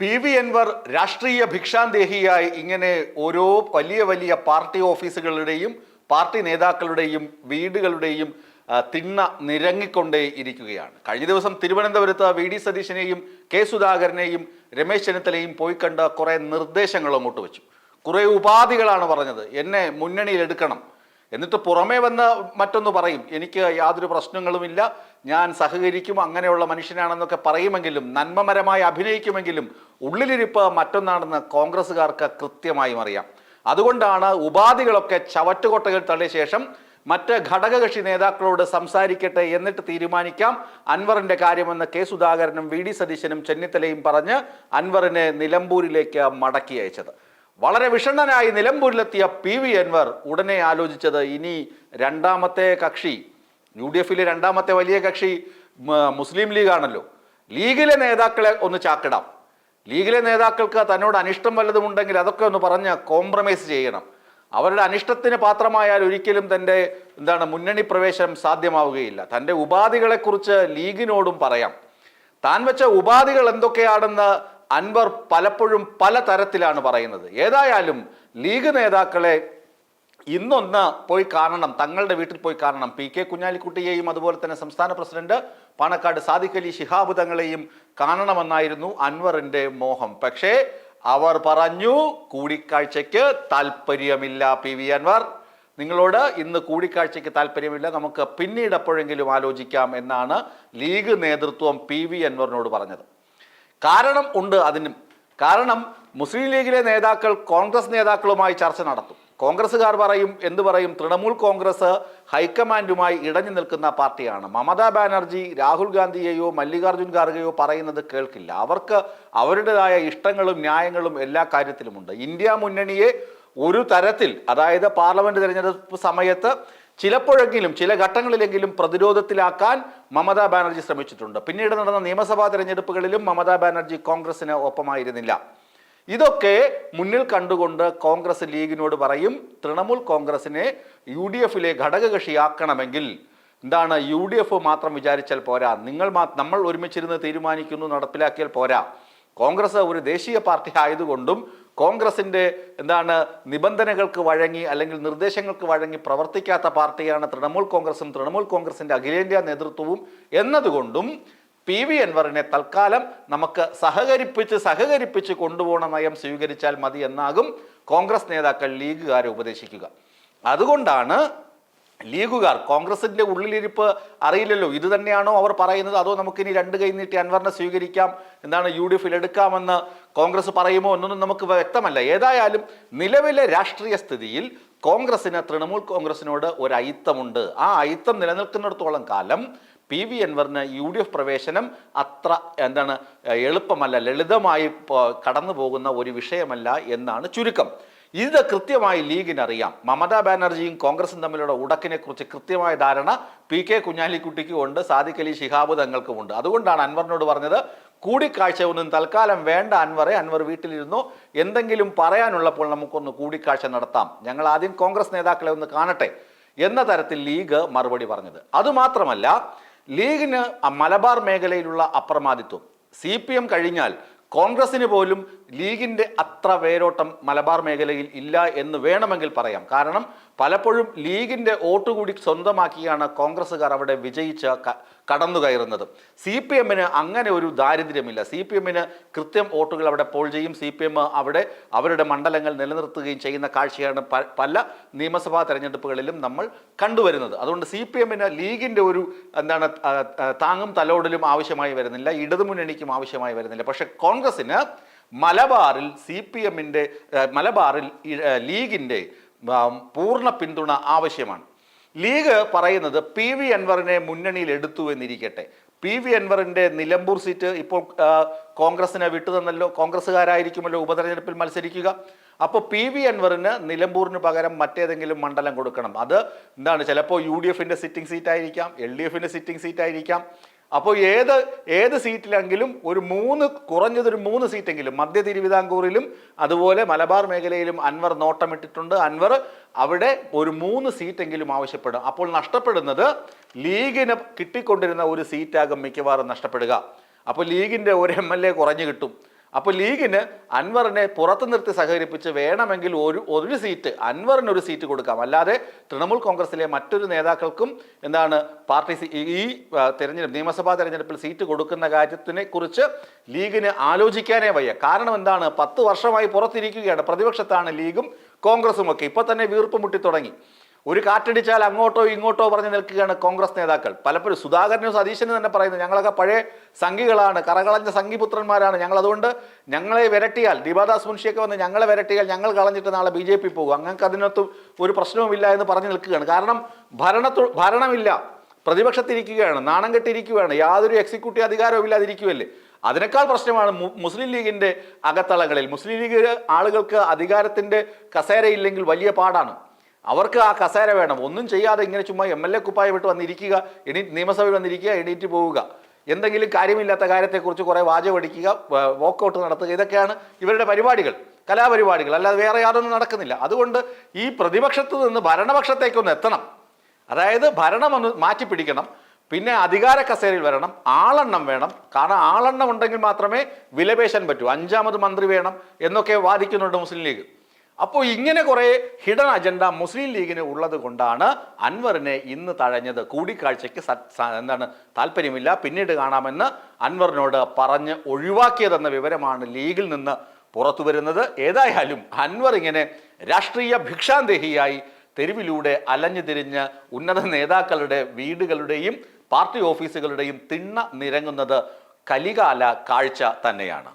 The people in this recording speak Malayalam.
പി വി എൻവർ രാഷ്ട്രീയ ഭിക്ഷാന്തേഹിയായി ഇങ്ങനെ ഓരോ വലിയ വലിയ പാർട്ടി ഓഫീസുകളുടെയും പാർട്ടി നേതാക്കളുടെയും വീടുകളുടെയും തിണ്ണ നിരങ്ങിക്കൊണ്ടേ ഇരിക്കുകയാണ്. കഴിഞ്ഞ ദിവസം തിരുവനന്തപുരത്ത് വി ഡി സതീശനെയും കെ സുധാകരനെയും രമേശ് ചെന്നിത്തലയും പോയി കണ്ട കുറേ നിർദ്ദേശങ്ങൾ അങ്ങോട്ട് വെച്ചു. കുറേ ഉപാധികളാണ് പറഞ്ഞത്. എന്നെ മുന്നണിയിൽ എടുക്കണം. എന്നിട്ട് പുറമേ വന്ന് മറ്റൊന്ന് പറയും. എനിക്ക് യാതൊരു പ്രശ്നങ്ങളുമില്ല. ഞാൻ സഹകരിക്കും. അങ്ങനെയുള്ള മനുഷ്യനാണെന്നൊക്കെ പറയുമെങ്കിലും നന്മമരമായി അഭിനയിക്കുമെങ്കിലും ഉള്ളിലിരിപ്പ് മറ്റൊന്നാണെന്ന് കോൺഗ്രസ്സുകാർക്ക് കൃത്യമായും അറിയാം. അതുകൊണ്ടാണ് ഉപാധികളൊക്കെ ചവറ്റുകൊട്ടകൾ തള്ളിയ ശേഷം മറ്റ് ഘടകകക്ഷി നേതാക്കളോട് സംസാരിക്കട്ടെ എന്നിട്ട് തീരുമാനിക്കാം. അൻവറിന്റെ കാര്യമെന്ന് കെ സുധാകരനും വി ഡി സതീശനും ചെന്നിത്തലയും പറഞ്ഞ് അൻവറിനെ നിലമ്പൂരിലേക്ക് മടക്കി അയച്ചത്. വളരെ വിഷണ്ണനായി നിലമ്പൂരിലെത്തിയ പി വി അൻവർ ഉടനെ ആലോചിച്ചത് ഇനി രണ്ടാമത്തെ കക്ഷി യു ഡി എഫിലെ രണ്ടാമത്തെ വലിയ കക്ഷി മുസ്ലിം ലീഗാണല്ലോ. ലീഗിലെ നേതാക്കളെ ഒന്ന് ചാക്കിടാം. ലീഗിലെ നേതാക്കൾക്ക് തന്നോട് അനിഷ്ടം വല്ലതും ഉണ്ടെങ്കിൽ അതൊക്കെ ഒന്ന് പറഞ്ഞ് കോംപ്രമൈസ് ചെയ്യണം. അവരുടെ അനിഷ്ടത്തിന് പാത്രമായാൽ ഒരിക്കലും തന്റെ എന്താണ് മുന്നണി പ്രവേശനം സാധ്യമാവുകയില്ല. തന്റെ ഉപാധികളെക്കുറിച്ച് ലീഗിനോടും പറയാം. താൻ വെച്ച ഉപാധികൾ എന്തൊക്കെയാണെന്ന് അൻവർ പലപ്പോഴും പല തരത്തിലാണ് പറയുന്നത്. ഏതായാലും ലീഗ് നേതാക്കളെ ഇന്നൊന്ന് പോയി കാണണം. തങ്ങളുടെ വീട്ടിൽ പോയി കാണണം. പി കെ കുഞ്ഞാലിക്കുട്ടിയെയും അതുപോലെ തന്നെ സംസ്ഥാന പ്രസിഡന്റ് പാണക്കാട് സാദിഖലി ശിഹാബ് തങ്ങളെയും കാണണമെന്നായിരുന്നു അൻവറിന്റെ മോഹം. പക്ഷേ അവർ പറഞ്ഞു കൂടിക്കാഴ്ചയ്ക്ക് താല്പര്യമില്ല പി. വി. അൻവർ. നിങ്ങളോട് ഇന്ന് കൂടിക്കാഴ്ചയ്ക്ക് താല്പര്യമില്ല നമുക്ക് പിന്നീട് എപ്പോഴെങ്കിലും ആലോചിക്കാം എന്നാണ് ലീഗ് നേതൃത്വം പി. വി. അൻവറിനോട് പറഞ്ഞത്. കാരണം ഉണ്ട് അതിനും. കാരണം മുസ്ലിം ലീഗിലെ നേതാക്കൾ കോൺഗ്രസ് നേതാക്കളുമായി ചർച്ച നടത്തും. കോൺഗ്രസ്സുകാർ പറയും എന്ത് പറയും? തൃണമൂൽ കോൺഗ്രസ് ഹൈക്കമാൻഡുമായി ഇടഞ്ഞു നിൽക്കുന്ന പാർട്ടിയാണ്. മമതാ ബാനർജി രാഹുൽ ഗാന്ധിയെയോ മല്ലികാർജുൻ ഖാർഗെയോ പറയുന്നത് കേൾക്കില്ല. അവർക്ക് അവരുടേതായ ഇഷ്ടങ്ങളും ന്യായങ്ങളും എല്ലാ കാര്യത്തിലുമുണ്ട്. ഇന്ത്യ മുന്നണിയെ ഒരു തരത്തിൽ അതായത് പാർലമെന്റ് തെരഞ്ഞെടുപ്പ് സമയത്ത് ചിലപ്പോഴെങ്കിലും ചില ഘട്ടങ്ങളിലെങ്കിലും പ്രതിരോധത്തിലാക്കാൻ മമതാ ബാനർജി ശ്രമിച്ചിട്ടുണ്ട്. പിന്നീട് നടന്ന നിയമസഭാ തെരഞ്ഞെടുപ്പുകളിലും മമതാ ബാനർജി കോൺഗ്രസിന് ഒപ്പമായിരുന്നില്ല. ഇതൊക്കെ മുന്നിൽ കണ്ടുകൊണ്ട് കോൺഗ്രസ് ലീഗിനോട് പറയും തൃണമൂൽ കോൺഗ്രസിനെ യു ഡി എഫിലെ ഘടകകക്ഷിയാക്കണമെങ്കിൽ. എന്താണ് യു ഡി എഫ് മാത്രം വിചാരിച്ചാൽ പോരാ. നിങ്ങൾ നമ്മൾ ഒരുമിച്ചിരുന്ന് തീരുമാനിക്കുന്നു നടപ്പിലാക്കിയാൽ പോരാ. കോൺഗ്രസ് ഒരു ദേശീയ പാർട്ടി ആയതുകൊണ്ടും കോൺഗ്രസിന്റെ എന്താണ് നിബന്ധനകൾക്ക് വഴങ്ങി അല്ലെങ്കിൽ നിർദ്ദേശങ്ങൾക്ക് വഴങ്ങി പ്രവർത്തിക്കാത്ത പാർട്ടിയാണ് തൃണമൂൽ കോൺഗ്രസും തൃണമൂൽ കോൺഗ്രസിന്റെ അഖിലേന്ത്യാ നേതൃത്വവും എന്നതുകൊണ്ടും പി വി അൻവറിനെ തൽക്കാലം നമുക്ക് സഹകരിപ്പിച്ച് സഹകരിപ്പിച്ച് കൊണ്ടുപോകുന്ന നയം സ്വീകരിച്ചാൽ മതി എന്നാകും കോൺഗ്രസ് നേതാക്കൾ ലീഗുകാരെ ഉപദേശിക്കുക. അതുകൊണ്ടാണ് ലീഗുകാർ കോൺഗ്രസിന്റെ ഉള്ളിലിരിപ്പ് അറിയില്ലല്ലോ. ഇത് തന്നെയാണോ അവർ പറയുന്നത്? അതോ നമുക്കിനി രണ്ട് കൈ നീട്ടി അൻവറിനെ സ്വീകരിക്കാം? എന്താണ് യു ഡി എഫിൽ എടുക്കാമെന്ന് കോൺഗ്രസ് പറയുമോ എന്നൊന്നും നമുക്ക് വ്യക്തമല്ല. ഏതായാലും നിലവിലെ രാഷ്ട്രീയ സ്ഥിതിയിൽ കോൺഗ്രസിന് തൃണമൂൽ കോൺഗ്രസിനോട് ഒരു അയിത്തമുണ്ട്. ആ അയിത്തം നിലനിൽക്കുന്നിടത്തോളം കാലം പി വി അൻവറിന് യു ഡി എഫ് പ്രവേശനം അത്ര എന്താണ് എളുപ്പമല്ല ലളിതമായി കടന്നു പോകുന്ന ഒരു വിഷയമല്ല എന്നാണ് ചുരുക്കം. ഇത് കൃത്യമായി ലീഗിനറിയാം. മമതാ ബാനർജിയും കോൺഗ്രസും തമ്മിലുള്ള ഉടക്കിനെ കുറിച്ച് കൃത്യമായ ധാരണ പി കെ കുഞ്ഞാലിക്കുട്ടിക്കും ഉണ്ട് സാദിഖ് അലി ശിഹാബ് തങ്ങൾക്കുമുണ്ട് അതുകൊണ്ടാണ് അൻവറിനോട് പറഞ്ഞത് കൂടിക്കാഴ്ച ഒന്നും തൽക്കാലം വേണ്ട അൻവറെ അൻവർ വീട്ടിലിരുന്നു. എന്തെങ്കിലും പറയാനുള്ളപ്പോൾ നമുക്കൊന്ന് കൂടിക്കാഴ്ച നടത്താം. ഞങ്ങൾ ആദ്യം കോൺഗ്രസ് നേതാക്കളെ ഒന്ന് കാണട്ടെ. എന്ന തരത്തിൽ ലീഗ് മറുപടി പറഞ്ഞത്. അതുമാത്രമല്ല ലീഗിന് മലബാർ മേഖലയിലുള്ള അപ്രമാദിത്വം. സി പി എം കഴിഞ്ഞാൽ കോൺഗ്രസിന് പോലും ലീഗിന്റെ അത്ര വേരോട്ടം മലബാർ മേഖലയിൽ ഇല്ല എന്ന് വേണമെങ്കിൽ പറയാം. കാരണം പലപ്പോഴും ലീഗിന്റെ വോട്ട് കൂടി സ്വന്തമാക്കിയാണ് കോൺഗ്രസ്സുകാർ അവിടെ വിജയിച്ച കടന്നു കയറുന്നത്. സി പി എമ്മിന് അങ്ങനെ ഒരു ദാരിദ്ര്യമില്ല. സി പി എമ്മിന് കൃത്യം വോട്ടുകൾ അവിടെ പോൾ ചെയ്യും. സി പി എം അവിടെ അവരുടെ മണ്ഡലങ്ങൾ നിലനിർത്തുകയും ചെയ്യുന്ന കാഴ്ചയാണ് പല നിയമസഭാ തെരഞ്ഞെടുപ്പുകളിലും നമ്മൾ കണ്ടുവരുന്നത്. അതുകൊണ്ട് സി പി എമ്മിന് ലീഗിന്റെ ഒരു എന്താണ് താങ്ങും തലോടലും ആവശ്യമായി വരുന്നില്ല. ഇടതുമുന്നണിക്കും ആവശ്യമായി വരുന്നില്ല. പക്ഷേ കോൺഗ്രസിന് മലബാറിൽ സി പി എമ്മിന്റെ മലബാറിൽ ലീഗിന്റെ പൂർണ പിന്തുണ ആവശ്യമാണ്. ലീഗ് പറയുന്നത് പി വി അൻവറിനെ മുന്നണിയിൽ എടുത്തു എന്നിരിക്കട്ടെ. പി വി അൻവറിന്റെ നിലമ്പൂർ സീറ്റ് ഇപ്പോൾ കോൺഗ്രസിനെ വിട്ടുതന്നല്ലോ കോൺഗ്രസ്സുകാരായിരിക്കുമല്ലോ ഉപതെരഞ്ഞെടുപ്പിൽ മത്സരിക്കുക. അപ്പോൾ പി വി അൻവറിന് നിലമ്പൂരിന് പകരം മറ്റേതെങ്കിലും മണ്ഡലം കൊടുക്കണം. അത് എന്താണ് ചിലപ്പോൾ യു ഡി എഫിന്റെ സിറ്റിംഗ് സീറ്റായിരിക്കാം എൽ ഡി എഫിന്റെ സിറ്റിംഗ് സീറ്റ് ആയിരിക്കാം അപ്പോൾ ഏത് ഏത് സീറ്റിലെങ്കിലും ഒരു മൂന്ന് കുറഞ്ഞതൊരു മൂന്ന് സീറ്റെങ്കിലും മധ്യ തിരുവിതാംകൂറിലും അതുപോലെ മലബാർ മേഖലയിലും അൻവർ നോട്ടമിട്ടിട്ടുണ്ട്. അൻവർ അവിടെ ഒരു മൂന്ന് സീറ്റെങ്കിലും ആവശ്യപ്പെടും. അപ്പോൾ നഷ്ടപ്പെടുന്നത് ലീഗിന് കിട്ടിക്കൊണ്ടിരുന്ന ഒരു സീറ്റാകും മിക്കവാറും നഷ്ടപ്പെടുക. അപ്പോൾ ലീഗിന്റെ ഒരു എം എൽ എ കുറഞ്ഞു കിട്ടും. അപ്പോൾ ലീഗിന് അൻവറിനെ പുറത്തു നിർത്തി സഹകരിപ്പിച്ച് വേണമെങ്കിൽ ഒരു ഒരു സീറ്റ് അൻവറിന് ഒരു സീറ്റ് കൊടുക്കാം. അല്ലാതെ തൃണമൂൽ കോൺഗ്രസിലെ മറ്റൊരു നേതാക്കൾക്കും എന്താണ് പാർട്ടി ഈ തെരഞ്ഞെടുപ്പ് നിയമസഭാ തെരഞ്ഞെടുപ്പിൽ സീറ്റ് കൊടുക്കുന്ന കാര്യത്തിനെ കുറിച്ച് ലീഗിന് ആലോചിക്കാനേ വയ്യ. കാരണം എന്താണ്? പത്ത് വർഷമായി പുറത്തിരിക്കുകയാണ്. പ്രതിപക്ഷത്താണ് ലീഗും കോൺഗ്രസും ഒക്കെ ഇപ്പൊ തന്നെ വീർപ്പ് മുട്ടി തുടങ്ങി. ഒരു കാറ്റടിച്ചാൽ അങ്ങോട്ടോ ഇങ്ങോട്ടോ പറഞ്ഞ് നിൽക്കുകയാണ് കോൺഗ്രസ് നേതാക്കൾ. പലപ്പോഴും സുധാകരനും സതീശനും തന്നെ പറയുന്നത് ഞങ്ങളൊക്കെ പഴയ സംഘികളാണ് കറകളഞ്ഞ സംഘിപുത്രന്മാരാണ്. ഞങ്ങൾ അതുകൊണ്ട് ഞങ്ങളെ വിരട്ടിയാൽ ദീപാദാസ് മുൻഷിയൊക്കെ വന്ന് ഞങ്ങളെ വിരട്ടിയാൽ ഞങ്ങൾ കളഞ്ഞിട്ട് നാളെ ബി ജെ പി പോകും. അങ്ങക്ക് അതിനകത്ത് ഒരു പ്രശ്നവുമില്ല എന്ന് പറഞ്ഞു നിൽക്കുകയാണ്. കാരണം ഭരണത്തു ഭരണമില്ല. പ്രതിപക്ഷത്തിരിക്കുകയാണ് നാണം കെട്ടിരിക്കുകയാണ്. യാതൊരു എക്സിക്യൂട്ടീവ് അധികാരവും ഇല്ലാതിരിക്കുകയല്ലേ? അതിനേക്കാൾ പ്രശ്നമാണ് മുസ്ലിം ലീഗിന്റെ അകത്തളങ്ങളിൽ മുസ്ലിം ലീഗ് ആളുകൾക്ക് അധികാരത്തിന്റെ കസേരയില്ലെങ്കിൽ വലിയ പാടാണ്. അവർക്ക് ആ കസേര വേണം. ഒന്നും ചെയ്യാതെ ഇങ്ങനെ ചുമ്മാ എം എൽ എ കുപ്പായ വിട്ട് വന്നിരിക്കുക എണീ നിയമസഭയിൽ വന്നിരിക്കുക എണീറ്റ് പോവുക. എന്തെങ്കിലും കാര്യമില്ലാത്ത കാര്യത്തെക്കുറിച്ച് കുറേ വാചകടിക്കുക വോക്കൗട്ട് നടത്തുക ഇതൊക്കെയാണ് ഇവരുടെ പരിപാടികൾ കലാപരിപാടികൾ. അല്ലാതെ വേറെ യാതൊന്നും നടക്കുന്നില്ല. അതുകൊണ്ട് ഈ പ്രതിപക്ഷത്ത് നിന്ന് ഭരണപക്ഷത്തേക്കൊന്ന് എത്തണം. അതായത് ഭരണം ഒന്ന് മാറ്റിപ്പിടിക്കണം. പിന്നെ അധികാര കസേരയിൽ വരണം. ആളെണ്ണം വേണം. കാരണം ആളെണ്ണം ഉണ്ടെങ്കിൽ മാത്രമേ വിലപേശാൻ പറ്റൂ. അഞ്ചാമത് മന്ത്രി വേണം എന്നൊക്കെ വാദിക്കുന്നുണ്ട് മുസ്ലിം ലീഗ്. അപ്പോൾ ഇങ്ങനെ കുറേ ഹിഡൻ അജണ്ട മുസ്ലിം ലീഗിന് ഉള്ളത് കൊണ്ടാണ് അൻവറിനെ ഇന്ന് തഴഞ്ഞത്. കൂടിക്കാഴ്ചയ്ക്ക് എന്താണ് താല്പര്യമില്ല. പിന്നീട് കാണാമെന്ന് അൻവറിനോട് പറഞ്ഞ് ഒഴിവാക്കിയതെന്ന വിവരമാണ് ലീഗിൽ നിന്ന് പുറത്തു വരുന്നത്. ഏതായാലും അൻവർ ഇങ്ങനെ രാഷ്ട്രീയ ഭിക്ഷാന്തേഹിയായി തെരുവിലൂടെ അലഞ്ഞു തിരിഞ്ഞ് ഉന്നത നേതാക്കളുടെ വീടുകളുടെയും പാർട്ടി ഓഫീസുകളുടെയും തിണ്ണ നിരങ്ങുന്നത് കലികാല കാഴ്ച തന്നെയാണ്.